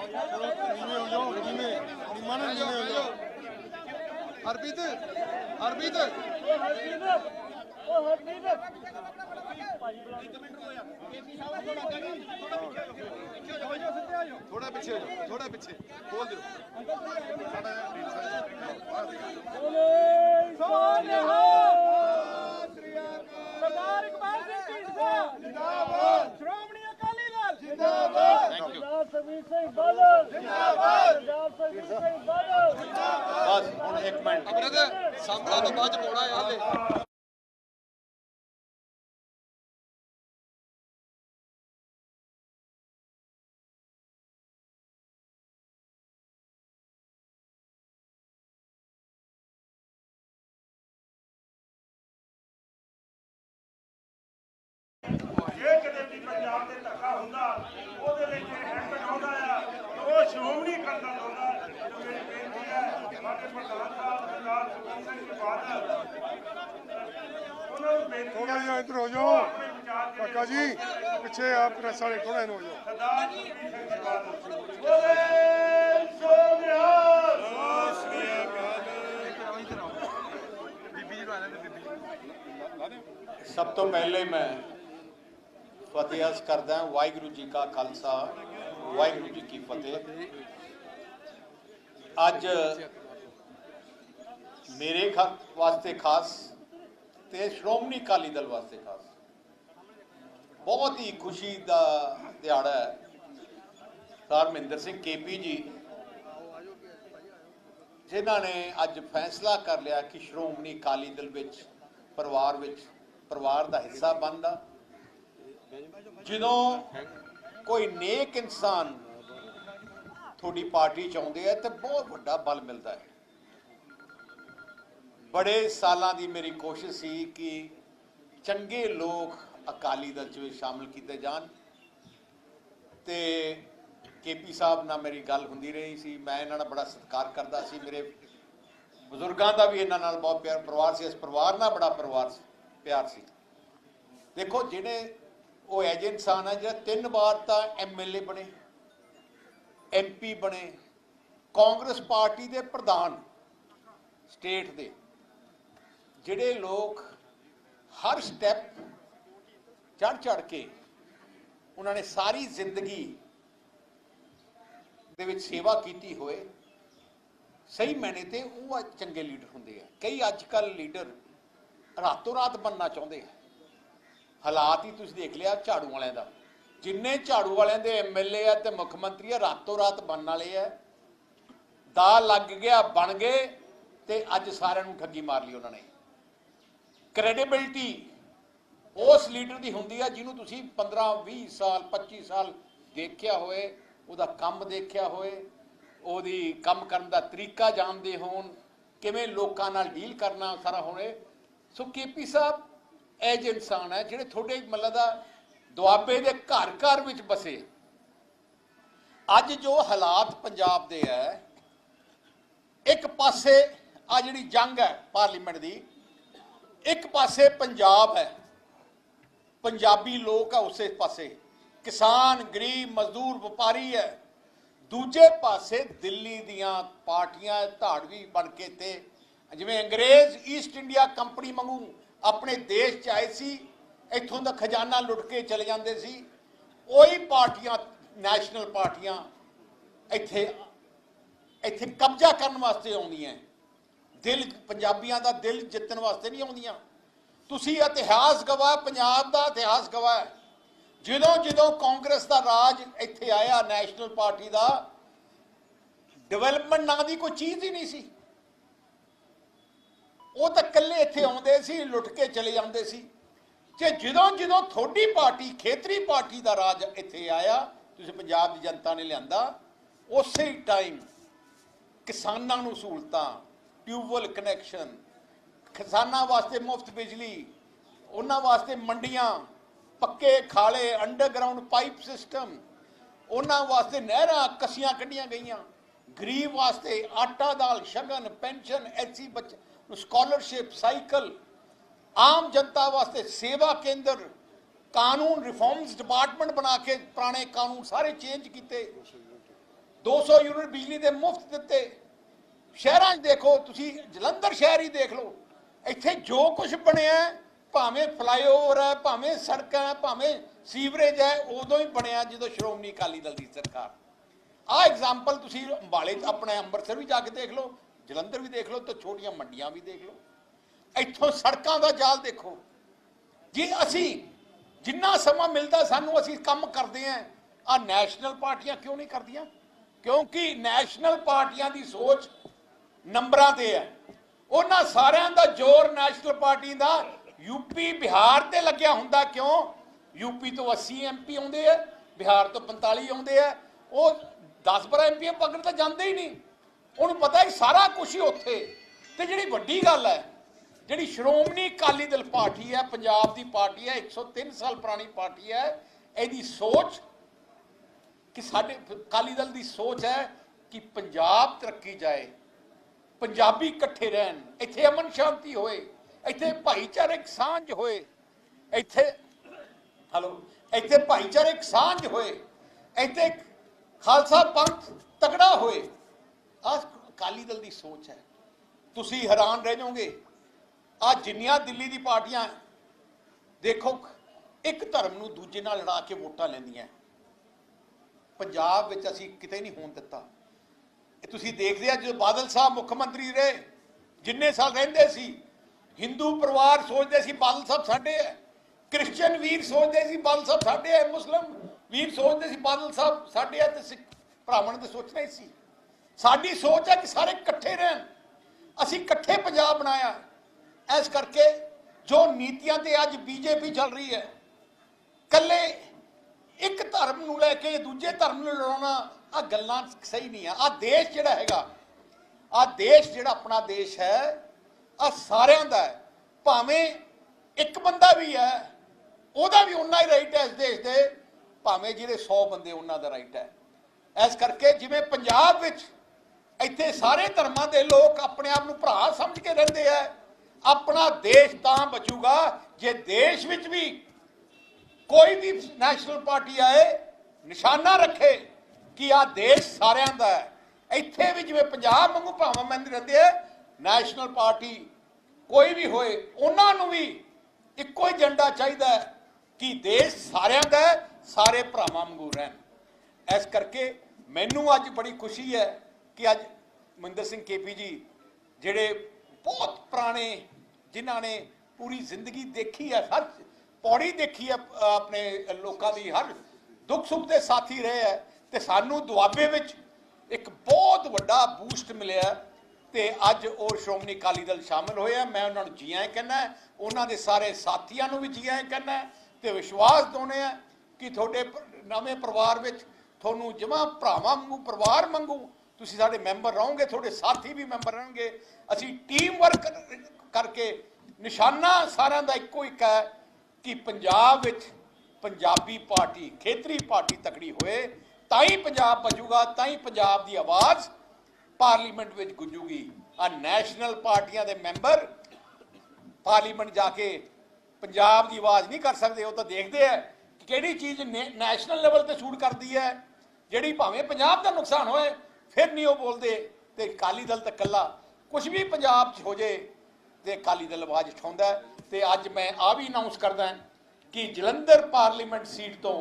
ਨੀਵੇਂ ਹੋ ਜਾਓ ਨੀਵੇਂ ਨਿਮਾਨ ਨੀਵੇਂ ਹੋ ਜਾਓ ਹਰਪ੍ਰੀਤ ਹਰਪ੍ਰੀਤ। ਥੋੜਾ ਪਿੱਛੇ ਹੋ ਜਾਓ ਥੋੜਾ ਪਿੱਛੇ। ਬੋਲ ਦਿਓ। ਸਰਦਾਰ ਇਕਬਾਲ ਸਿੰਘ ਢੀਂਡਸਾ। ਜਿੰਦਾਬਾਦ। ਸ਼੍ਰੋਮਣੀ ਜਿੰਦਾਬਾਦ। ਸਰਦਾਰ ਸੁਖਬੀਰ ਸਿੰਘ ਬਾਦਲ। ਜਿੰਦਾਬਾਦ। ਸਰਦਾਰ ਸੁਖਬੀਰ ਸਿੰਘ ਬਾਦਲ। ਬਸ ਹੁਣ 1 ਮਿੰਟ। ਬ੍ਰਦਰ ਸਾਹਮਣੇ ਤੋਂ ਬਾਅਦ ਪਾਉਣਾ ਹੈ। ਹਲੇ ਸ਼੍ਰੋਮਣੀ ਅਕਾਲੀ ਦਲ ਮੇਰੀ ਬੇਨਤੀ ਹੈ ਸਾਡੇ ਪ੍ਰਧਾਨ ਸਾਹਿਬ ਸਰਦਾਰ ਸੁਖਬੀਰ ਸਿੰਘ ਜੀ ਬਾਦਲ ਉਹਨਾਂ ਨੂੰ ਬੇਨਤੀ ਥੋੜਾ ਹੈ ਜਿਹਾ ਇੱਧਰ ਹੋ ਜਾਓ। ਕਾਕਾ ਜੀ, ਪਿੱਛੇ ਆ ਪ੍ਰੈਸ ਵਾਲੇ ਥੋੜਾ ਹੋ ਜਾਓ। ਸਰਦਾਰ ਸੁਖਬੀਰ ਸਿੰਘ ਜੀ ਬਾਦਲ ਬੋਲੇ ਸੋ ਨਿਹਾਲ ਸਭ ਤੋਂ ਪਹਿਲੇ ਮੈਂ ਫਤਿਹ ਅਰਜ਼ ਕਰਦਾ ਵਾਹਿਗੁਰੂ ਜੀ ਕਾ ਖਾਲਸਾ, ਵਾਹਿਗੁਰੂ ਜੀ ਕੀ ਫਤਿਹ। ਅੱਜ ਮੇਰੇ ਖਾ ਵਾਸਤੇ ਖਾਸ ਤੇ ਸ਼੍ਰੋਮਣੀ ਅਕਾਲੀ ਦਲ ਵਾਸਤੇ ਖਾਸ। ਬਹੁਤ ਹੀ ਖੁਸ਼ੀ ਦਾ ਦਿਹਾੜਾ ਹੈ। ਸਰ ਮਹਿੰਦਰ ਸਿੰਘ ਕੇਪੀ ਜੀ, ਜਿਨ੍ਹਾਂ ਨੇ ਅੱਜ ਫੈਸਲਾ ਕਰ ਲਿਆ ਕਿ ਸ਼੍ਰੋਮਣੀ ਅਕਾਲੀ ਦਲ ਵਿੱਚ, ਪਰਿਵਾਰ ਵਿੱਚ, ਪਰਿਵਾਰ ਦਾ ਹਿੱਸਾ ਬਣਦਾ। ਜਦੋਂ ਕੋਈ ਨੇਕ ਇਨਸਾਨ ਤੁਹਾਡੀ ਪਾਰਟੀ ਚ ਆਉਂਦੇ ਆ ਤੇ ਬਹੁਤ ਵੱਡਾ ਬਲ ਮਿਲਦਾ ਹੈ। ਬੜੇ ਸਾਲਾਂ ਦੀ ਮੇਰੀ ਕੋਸ਼ਿਸ਼ ਸੀ ਕਿ ਚੰਗੇ ਲੋਕ ਅਕਾਲੀ ਦਲ ਚ ਵੀ ਸ਼ਾਮਲ ਕੀਤੇ ਜਾਣ ਤੇ ਕੇਪੀ ਸਾਹਿਬ ਨਾਲ ਮੇਰੀ ਗੱਲ ਹੁੰਦੀ ਰਹੀ ਸੀ। ਮੈਂ ਇਹਨਾਂ ਦਾ ਬੜਾ ਸਤਿਕਾਰ ਕਰਦਾ ਸੀ। ਮੇਰੇ ਬਜ਼ੁਰਗਾਂ ਦਾ ਵੀ ਇਹਨਾਂ ਨਾਲ ਬਹੁਤ ਪਿਆਰ, ਪਰਿਵਾਰ ਸੀ। ਇਸ ਪਰਿਵਾਰ ਨਾਲ ਬੜਾ ਪਰਿਵਾਰ ਪਿਆਰ ਸੀ। ਦੇਖੋ, ਜਿਹੜੇ ਉਹ ਐਜੇ ਇਨਸਾਨ ਹੈ ਜਿਹੜਾ ਤਿੰਨ ਵਾਰ ਤਾਂ ਐਮਐਲਏ ਬਣੇ। ਐਮਪੀ ਬਣੇ, ਕਾਂਗਰਸ ਪਾਰਟੀ ਦੇ ਪ੍ਰਧਾਨ ਸਟੇਟ ਦੇ। ਜਿਹੜੇ ਲੋਕ ਹਰ ਸਟੈਪ ਚੜ ਚੜ ਕੇ ਉਹਨਾਂ ਨੇ ਸਾਰੀ ਜ਼ਿੰਦਗੀ ਦੇ ਵਿੱਚ ਸੇਵਾ ਕੀਤੀ ਹੋਏ, ਸਹੀ ਮੈਨੇ ਤੇ ਉਹ ਚੰਗੇ ਲੀਡਰ ਹੁੰਦੇ ਆ। ਕਈ ਅੱਜ ਕੱਲ ਲੀਡਰ ਰਾਤੋਂ ਰਾਤ ਬੰਨਣਾ ਚਾਹੁੰਦੇ ਆ। ਹਾਲਾਤ ਹੀ ਤੁਸੀਂ ਦੇਖ ਲਿਆ ਝਾੜੂ ਵਾਲਿਆਂ ਦਾ। ਜਿੰਨੇ ਝਾੜੂ ਵਾਲਿਆਂ ਦੇ ਐਮਐਲਏ ਆ ਤੇ ਮੁੱਖ ਮੰਤਰੀ ਆ, ਰਾਤੋਂ ਰਾਤ ਬਣਨ ਵਾਲੇ ਆ। ਦਾ ਲੱਗ ਗਿਆ, ਬਣ ਗਏ ਤੇ ਅੱਜ ਸਾਰਿਆਂ ਨੂੰ ਠੱਗੀ ਮਾਰ ਲਈ ਉਹਨਾਂ ਨੇ। ਕ੍ਰੈਡੀਬਿਲਟੀ ਉਸ ਲੀਡਰ ਦੀ ਹੁੰਦੀ ਆ ਜਿਹਨੂੰ ਤੁਸੀਂ 15 20 ਸਾਲ 25 ਸਾਲ ਦੇਖਿਆ ਹੋਏ, ਉਹਦਾ ਕੰਮ ਦੇਖਿਆ ਹੋਏ, ਉਹਦੀ ਕੰਮ ਕਰਨ ਦਾ ਤਰੀਕਾ ਜਾਣਦੇ ਹੋਣ, ਕਿਵੇਂ ਲੋਕਾਂ ਨਾਲ ਡੀਲ ਕਰਨਾ ਸਾਰਾ ਹੋਣੇ। ਸੋ ਕੇਪੀ ਸਾਹਿਬ, ਇਹ ਇਨਸਾਨ ਹੈ ਜਿਹੜੇ ਤੁਹਾਡੇ ਮਤਲਬ ਦਾ ਦੁਆਬੇ ਦੇ ਘਰ ਘਰ ਵਿੱਚ ਬਸੇ। ਅੱਜ ਜੋ ਹਾਲਾਤ ਪੰਜਾਬ ਦੇ ਹੈ ਇੱਕ ਪਾਸੇ ਆ ਜਿਹੜੀ ਜੰਗ ਹੈ ਪਾਰਲੀਮੈਂਟ ਦੀ, ਇੱਕ ਪਾਸੇ ਪੰਜਾਬ ਹੈ ਪੰਜਾਬੀ ਲੋਕ ਹੈ ਉਸੇ ਪਾਸੇ। ਕਿਸਾਨ, ਗਰੀਬ, ਮਜ਼ਦੂਰ, ਵਪਾਰੀ ਹੈ ਦੂਜੇ ਪਾਸੇ ਦਿੱਲੀ ਦੀਆਂ ਪਾਰਟੀਆਂ ਧਾੜਵੀ ਬਣ ਕੇ ਤੇ, ਜਿਵੇਂ ਅੰਗਰੇਜ਼ ਈਸਟ ਇੰਡੀਆ ਕੰਪਨੀ ਵਾਂਗੂ ਆਪਣੇ ਦੇਸ਼ ਚ ਆਏ ਸੀ ਇੱਥੋਂ ਦਾ ਖਜ਼ਾਨਾ ਲੁੱਟ ਕੇ ਚਲੇ ਜਾਂਦੇ ਸੀ। ਉਹੀ ਪਾਰਟੀਆਂ, ਨੈਸ਼ਨਲ ਪਾਰਟੀਆਂ ਇੱਥੇ ਇੱਥੇ ਕਬਜ਼ਾ ਕਰਨ ਵਾਸਤੇ ਆਉਂਦੀਆਂ। ਦਿਲ, ਪੰਜਾਬੀਆਂ ਦਾ ਦਿਲ ਜਿੱਤਣ ਵਾਸਤੇ ਨਹੀਂ ਆਉਂਦੀਆਂ। ਤੁਸੀਂ ਇਤਿਹਾਸ ਗਵਾਹ, ਪੰਜਾਬ ਦਾ ਇਤਿਹਾਸ ਗਵਾਹ ਜਦੋਂ ਜਦੋਂ ਕਾਂਗਰਸ ਦਾ ਰਾਜ ਇੱਥੇ ਆਇਆ, ਨੈਸ਼ਨਲ ਪਾਰਟੀ ਦਾ, ਡਿਵੈਲਪਮੈਂਟ ਨਾਂ ਦੀ ਕੋਈ ਚੀਜ਼ ਹੀ ਨਹੀਂ ਸੀ। ਉਹ ਤਾਂ ਇਕੱਲੇ ਇੱਥੇ ਆਉਂਦੇ ਸੀ, ਲੁੱਟ ਕੇ ਚਲੇ ਜਾਂਦੇ ਸੀ। ਕਿ ਜਦੋਂ ਜਦੋਂ ਤੁਹਾਡੀ ਪਾਰਟੀ ਖੇਤਰੀ ਪਾਰਟੀ ਦਾ ਰਾਜ ਇੱਥੇ ਆਇਆ, ਤੁਸੀਂ ਪੰਜਾਬ ਦੀ ਜਨਤਾ ਨੇ ਲਿਆਂਦਾ, ਉਸੇ ਟਾਈਮ ਕਿਸਾਨਾਂ ਨੂੰ ਸਹੂਲਤਾਂ ਟਿਊਬਵੈਲ ਕਨੈਕਸ਼ਨ ਕਿਸਾਨਾਂ ਵਾਸਤੇ ਮੁਫਤ ਬਿਜਲੀ, ਉਹਨਾਂ ਵਾਸਤੇ ਮੰਡੀਆਂ, ਪੱਕੇ, ਖਾਲੇ ਅੰਡਰਗਰਾਉਂਡ ਪਾਈਪ ਸਿਸਟਮ ਉਹਨਾਂ ਵਾਸਤੇ ਨਹਿਰਾਂ ਕੱਸੀਆਂ ਕੱਢੀਆਂ ਗਈਆਂ। ਗਰੀਬ ਵਾਸਤੇ ਆਟਾ ਦਾਲ, ਸ਼ਗਨ, ਪੈਨਸ਼ਨ, ਐਸੀ ਬੱਚ ਸਕਾਲਰਸ਼ਿਪ ਸਾਈਕਲ ਆਮ ਜਨਤਾ ਵਾਸਤੇ ਸੇਵਾ ਕੇਂਦਰ, ਕਾਨੂੰਨ ਰਿਫਾਰਮਸ ਡਿਪਾਰਟਮੈਂਟ ਬਣਾ ਕੇ ਪੁਰਾਣੇ ਕਾਨੂੰਨ ਸਾਰੇ ਚੇਂਜ ਕੀਤੇ। 200 ਯੂਨਿਟ ਬਿਜਲੀ ਦੇ ਮੁਫਤ ਦਿੱਤੇ। ਸ਼ਹਿਰਾਂ 'ਚ ਦੇਖੋ, ਤੁਸੀਂ ਜਲੰਧਰ ਸ਼ਹਿਰ ਹੀ ਦੇਖ ਲਓ। ਇੱਥੇ ਜੋ ਕੁਝ ਬਣਿਆ, ਭਾਵੇਂ ਫਲਾਈਓਵਰ ਹੈ, ਭਾਵੇਂ ਸੜਕਾਂ ਹੈ, ਭਾਵੇਂ ਸੀਵਰੇਜ ਹੈ, ਉਦੋਂ ਹੀ ਬਣਿਆ ਜਦੋਂ ਸ਼੍ਰੋਮਣੀ ਅਕਾਲੀ ਦਲ ਦੀ ਸਰਕਾਰ। ਆਹ ਐਗਜ਼ਾਮਪਲ ਤੁਸੀਂ ਅੰਬਾਲੇ 'ਚ ਆਪਣੇ ਅੰਮ੍ਰਿਤਸਰ ਵੀ ਜਾ ਕੇ ਦੇਖ ਲਓ, ਜਲੰਧਰ ਵੀ ਦੇਖ ਲਓ, ਤੇ ਛੋਟੀਆਂ ਮੰਡੀਆਂ ਵੀ ਦੇਖ ਲਓ। ਇੱਥੋਂ ਸੜਕਾਂ ਦਾ ਜਾਲ ਦੇਖੋ। ਜੇ ਅਸੀਂ ਜਿੰਨਾ ਸਮਾਂ ਮਿਲਦਾ ਸਾਨੂੰ ਅਸੀਂ ਕੰਮ ਕਰਦੇ ਆਂ ਆ ਨੈਸ਼ਨਲ ਪਾਰਟੀਆਂ ਕਿਉਂ ਨਹੀਂ ਕਰਦੀਆਂ? ਕਿਉਂਕਿ ਨੈਸ਼ਨਲ ਪਾਰਟੀਆਂ ਦੀ ਸੋਚ ਨੰਬਰਾਂ ਤੇ ਹੈ। ਉਹਨਾਂ ਸਾਰਿਆਂ ਦਾ ਜ਼ੋਰ ਨੈਸ਼ਨਲ ਪਾਰਟੀ ਦਾ। ਯੂਪੀ ਬਿਹਾਰ ਤੇ ਲੱਗਿਆ ਹੁੰਦਾ ਕਿਉਂ? ਯੂਪੀ ਤੋਂ 80 ਐਮਪੀ ਆਉਂਦੇ ਆ, ਬਿਹਾਰ ਤੋਂ 45 ਆਉਂਦੇ ਆ। ਉਹ 10 12 ਐਮਪੀ ਪਕੜ ਤਾਂ ਜਾਂਦੇ ਹੀ ਨਹੀਂ। ਉਹਨੂੰ ਪਤਾ ਹੀ ਸਾਰਾ ਕੁਝ ਹੀ ਉੱਥੇ। ਤੇ ਜਿਹੜੀ ਵੱਡੀ ਗੱਲ ਹੈ ਜਿਹੜੀ ਸ਼੍ਰੋਮਣੀ ਅਕਾਲੀ ਦਲ ਪਾਰਟੀ ਹੈ, ਪੰਜਾਬ ਦੀ ਪਾਰਟੀ ਹੈ 103 ਸਾਲ ਪੁਰਾਣੀ ਪਾਰਟੀ ਹੈ, ਇਹਦੀ ਸੋਚ ਕਿ ਸਾਡੇ ਅਕਾਲੀ ਦਲ ਦੀ ਸੋਚ ਹੈ ਕਿ ਪੰਜਾਬ ਤਰੱਕੀ ਜਾਏ, ਪੰਜਾਬੀ ਇਕੱਠੇ ਰਹਿਣ, ਇੱਥੇ ਅਮਨ ਸ਼ਾਂਤੀ ਹੋਏ, ਇੱਥੇ ਭਾਈਚਾਰਕ ਸਾਂਝ ਹੋਏ, ਇੱਥੇ, ਹਲੋ, ਇੱਥੇ ਭਾਈਚਾਰਕ ਸਾਂਝ ਹੋਏ, ਇੱਥੇ ਖਾਲਸਾ ਪੰਥ ਤਕੜਾ ਹੋਏ, ਆਹ ਅਕਾਲੀ ਦਲ ਦੀ ਸੋਚ ਹੈ। ਤੁਸੀਂ ਹੈਰਾਨ ਰਹਿ ਜਾਓਗੇ। ਆ ਜਿੰਨੀਆਂ ਦਿੱਲੀ ਦੀ ਪਾਰਟੀਆਂ ਦੇਖੋ, ਇੱਕ ਧਰਮ ਨੂੰ ਦੂਜੇ ਨਾਲ ਲੜਾ ਕੇ ਵੋਟਾਂ ਲੈਂਦੀਆਂ ਪੰਜਾਬ ਵਿੱਚ ਅਸੀਂ ਕਿਤੇ ਨਹੀਂ ਹੋਣ ਦਿੱਤਾ। ਇਹ ਤੁਸੀਂ ਦੇਖਦੇ ਆ ਜਦੋਂ ਬਾਦਲ ਸਾਹਿਬ ਮੁੱਖ ਮੰਤਰੀ ਰਹੇ, ਜਿੰਨੇ ਸਾਲ ਰਹਿੰਦੇ ਸੀ, ਹਿੰਦੂ ਪਰਿਵਾਰ ਸੋਚਦੇ ਸੀ ਬਾਦਲ ਸਾਹਿਬ ਸਾਡੇ ਹੈ ਕ੍ਰਿਸਚੀਅਨ ਵੀਰ ਸੋਚਦੇ ਸੀ ਬਾਦਲ ਸਾਹਿਬ ਸਾਡੇ ਹੈ, ਮੁਸਲਮ ਵੀਰ ਸੋਚਦੇ ਸੀ ਬਾਦਲ ਸਾਹਿਬ ਸਾਡੇ ਹੈ ਤੇ ਸਿੱਖ ਭਰਾਵਾਂ ਦੇ ਸੋਚਣਾ ਹੀ ਸੀ। ਸਾਡੀ ਸੋਚ ਹੈ ਕਿ ਸਾਰੇ ਇਕੱਠੇ ਰਹਿਣ। ਅਸੀਂ ਇਕੱਠੇ ਪੰਜਾਬ ਬਣਾਇਆ। ਇਸ ਕਰਕੇ ਜੋ ਨੀਤੀਆਂ ਤੇ ਅੱਜ ਬੀਜੇਪੀ ਚੱਲ ਰਹੀ ਹੈ ਕੱਲੇ ਇੱਕ ਧਰਮ ਨੂੰ ਲੈ ਕੇ ਦੂਜੇ ਧਰਮ ਨੂੰ ਲੜਾਉਣਾ ਆ ਗੱਲਾਂ ਸਹੀ ਨਹੀਂ ਆ। ਆ ਦੇਸ਼ ਜਿਹੜਾ ਹੈਗਾ ਆ ਦੇਸ਼ ਜਿਹੜਾ ਆਪਣਾ ਦੇਸ਼ ਹੈ ਆ ਸਾਰਿਆਂ ਦਾ ਹੈ। ਭਾਵੇਂ ਇੱਕ ਬੰਦਾ ਵੀ ਹੈ, ਉਹਦਾ ਵੀ ਉਨਾ ਹੀ ਰਾਈਟ ਹੈ ਇਸ ਦੇਸ਼ ਦੇ, ਭਾਵੇਂ ਜਿਹੜੇ 100 ਬੰਦੇ ਉਹਨਾਂ ਦਾ ਰਾਈਟ ਹੈ। ਇਸ ਕਰਕੇ ਜਿਵੇਂ ਪੰਜਾਬ ਵਿੱਚ ਇੱਥੇ ਸਾਰੇ ਧਰਮਾਂ ਦੇ ਲੋਕ ਆਪਣੇ ਆਪ ਨੂੰ ਭਰਾ ਸਮਝ ਕੇ ਰਹਿੰਦੇ ਆ ਆਪਣਾ ਦੇਸ਼ ਤਾਂ ਬਚੂਗਾ, ਜੇ ਦੇਸ਼ ਵਿੱਚ ਵੀ ਕੋਈ ਵੀ ਨੈਸ਼ਨਲ ਪਾਰਟੀ ਆਏ, ਨਿਸ਼ਾਨਾ ਰੱਖੇ ਕਿ ਆ ਦੇਸ਼ ਸਾਰਿਆਂ ਦਾ ਹੈ। ਇੱਥੇ ਵੀ ਜਿਵੇਂ ਪੰਜਾਬ ਵਾਂਗੂ ਭਾਵਾਂ ਮੰਦ ਰਹਿੰਦੇ ਆ ਨੈਸ਼ਨਲ ਪਾਰਟੀ ਕੋਈ ਵੀ ਹੋਏ, ਉਹਨਾਂ ਨੂੰ ਵੀ ਇੱਕੋ ਹੀ ਏਜੰਡਾ ਚਾਹੀਦਾ ਹੈ ਕਿ ਦੇਸ਼ ਸਾਰਿਆਂ ਦਾ ਸਾਰੇ ਭਰਾਵਾਂ ਵਾਂਗੂ ਰਹਿਣ। ਇਸ ਕਰਕੇ ਮੈਨੂੰ ਅੱਜ ਬੜੀ ਖੁਸ਼ੀ ਹੈ ਕਿ ਅੱਜ ਮਹਿੰਦਰ ਸਿੰਘ ਕੇਪੀ ਜੀ, ਜਿਹੜੇ ਬਹੁਤ ਪੁਰਾਣੇ ਜਿਨ੍ਹਾਂ ਨੇ ਪੂਰੀ ਜ਼ਿੰਦਗੀ ਦੇਖੀ ਹੈ, ਹਰ ਪੌੜੀ ਦੇਖੀ ਹੈ ਆਪਣੇ ਲੋਕਾਂ ਦੀ, ਹਰ ਦੁੱਖ ਸੁੱਖ ਦੇ ਸਾਥੀ ਰਹੇ ਹੈ ਤੇ ਸਾਨੂੰ ਦੁਆਬੇ ਵਿੱਚ ਇੱਕ ਬਹੁਤ ਵੱਡਾ ਬੂਸਟ ਮਿਲਿਆ ਤੇ ਅੱਜ ਉਹ ਸ਼੍ਰੋਮਣੀ ਅਕਾਲੀ ਦਲ ਸ਼ਾਮਲ ਹੋਇਆ ਮੈਂ ਉਹਨਾਂ ਨੂੰ ਜੀ ਆਇਆਂ ਕਹਿੰਦਾ ਉਹਨਾਂ ਦੇ ਸਾਰੇ ਸਾਥੀਆਂ ਨੂੰ ਵੀ ਜੀ ਆਇਆਂ ਕਹਿੰਦਾ ਤੇ ਵਿਸ਼ਵਾਸ ਦੋਨੇ ਆ ਕਿ ਤੁਹਾਡੇ ਨਵੇਂ ਪਰਿਵਾਰ ਵਿੱਚ ਤੁਹਾਨੂੰ ਜਮਾ ਭਰਾਵਾਂ ਵਾਂਗੂ, ਪਰਿਵਾਰ ਵਾਂਗੂ ਤੁਸੀਂ ਸਾਡੇ ਮੈਂਬਰ ਰਹੋਗੇ, ਤੁਹਾਡੇ ਸਾਥੀ ਵੀ ਮੈਂਬਰ ਰਹਿਣਗੇ। ਅਸੀਂ ਟੀਮ ਵਰਕ ਕਰਕੇ ਨਿਸ਼ਾਨਾ ਸਾਰਿਆਂ ਦਾ ਇੱਕੋ ਇੱਕ ਹੈ ਕਿ ਪੰਜਾਬ ਵਿੱਚ ਪੰਜਾਬੀ ਪਾਰਟੀ, ਖੇਤਰੀ ਪਾਰਟੀ ਤਕੜੀ ਹੋਏ, ਤਾਂ ਹੀ ਪੰਜਾਬ ਬਚੂਗਾ ਤਾਂ ਹੀ ਪੰਜਾਬ ਦੀ ਆਵਾਜ਼ ਪਾਰਲੀਮੈਂਟ ਵਿੱਚ ਗੁੰਜੂਗੀ ਆ ਨੈਸ਼ਨਲ ਪਾਰਟੀਆਂ ਦੇ ਮੈਂਬਰ ਪਾਰਲੀਮੈਂਟ ਜਾ ਕੇ ਪੰਜਾਬ ਦੀ ਆਵਾਜ਼ ਨਹੀਂ ਕਰ ਸਕਦੇ, ਉਹ ਤਾਂ ਦੇਖਦੇ ਆ ਕਿਹੜੀ ਚੀਜ਼ ਨੇ- ਨੈਸ਼ਨਲ ਲੈਵਲ ਤੇ ਸੂਟ ਕਰਦੀ ਹੈ, ਜਿਹੜੀ ਭਾਵੇਂ ਪੰਜਾਬ ਦਾ ਨੁਕਸਾਨ ਹੋਏ ਫਿਰ ਨਹੀਂ ਉਹ ਬੋਲਦੇ ਤੇ ਅਕਾਲੀ ਦਲ ਤਾਂ ਕੱਲਾ ਕੁਝ ਵੀ ਪੰਜਾਬ 'ਚ ਹੋ ਜੇ ਤੇ ਅਕਾਲੀ ਦਲ ਆਵਾਜ਼ ਉਠਾਉਂਦਾ ਹੈ। ਤੇ ਅੱਜ ਮੈਂ ਆ ਵੀ ਅਨਾਉਂਸ ਕਰਦਾ ਕਿ ਜਲੰਧਰ ਪਾਰਲੀਮੈਂਟ ਸੀਟ ਤੋਂ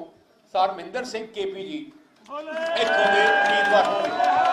ਸਰ ਮਹਿੰਦਰ ਸਿੰਘ ਕੇਪੀ ਜੀ ਇੱਥੋਂ ਦੇ ਉਮੀਦਵਾਰ ਹੋਣਗੇ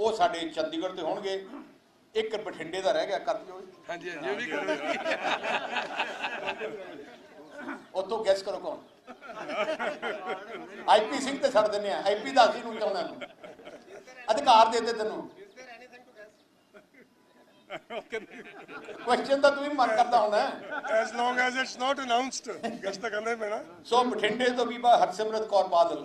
ਉਹ ਸਾਡੇ ਚੰਡੀਗੜ੍ਹ ਤੇ ਹੋਣਗੇ। ਇੱਕ ਬਠਿੰਡੇ ਦਾ ਰਹਿ ਗਿਆ ਕਰ ਦਿਓ। ਹਾਂਜੀ ਹਾਂਜੀ ਉਹ ਵੀ ਕਰੋ ਉਹ ਤੋਂ ਗੈਸ ਕਰੋ ਕੌਣ? ਆਈਪੀ ਸਿੰਘ ਤੇ ਛੱਡ ਦਿੰਦੇ ਆ। ਆਈਪੀ ਦਾ ਅਸੀਂ ਨੂੰ ਚਾਹੁੰਦਾ ਨੂੰ ਅਧਿਕਾਰ ਦੇ ਦੇ ਤੈਨੂੰ। ਕੁਐਸਚਨ ਤਾਂ ਤੂੰ ਵੀ ਮਨ ਕਰਦਾ ਹੁੰਦਾ ਹੈ। as long as it's not announced ਗੱਜ ਤਾਂ ਕਰਨਾ ਹੀ ਪੈਣਾ। ਸੋ ਬਠਿੰਡੇ ਤੋਂ ਬੀਬਾ ਹਰਸਿਮਰਤ ਕੌਰ ਬਾਦਲ।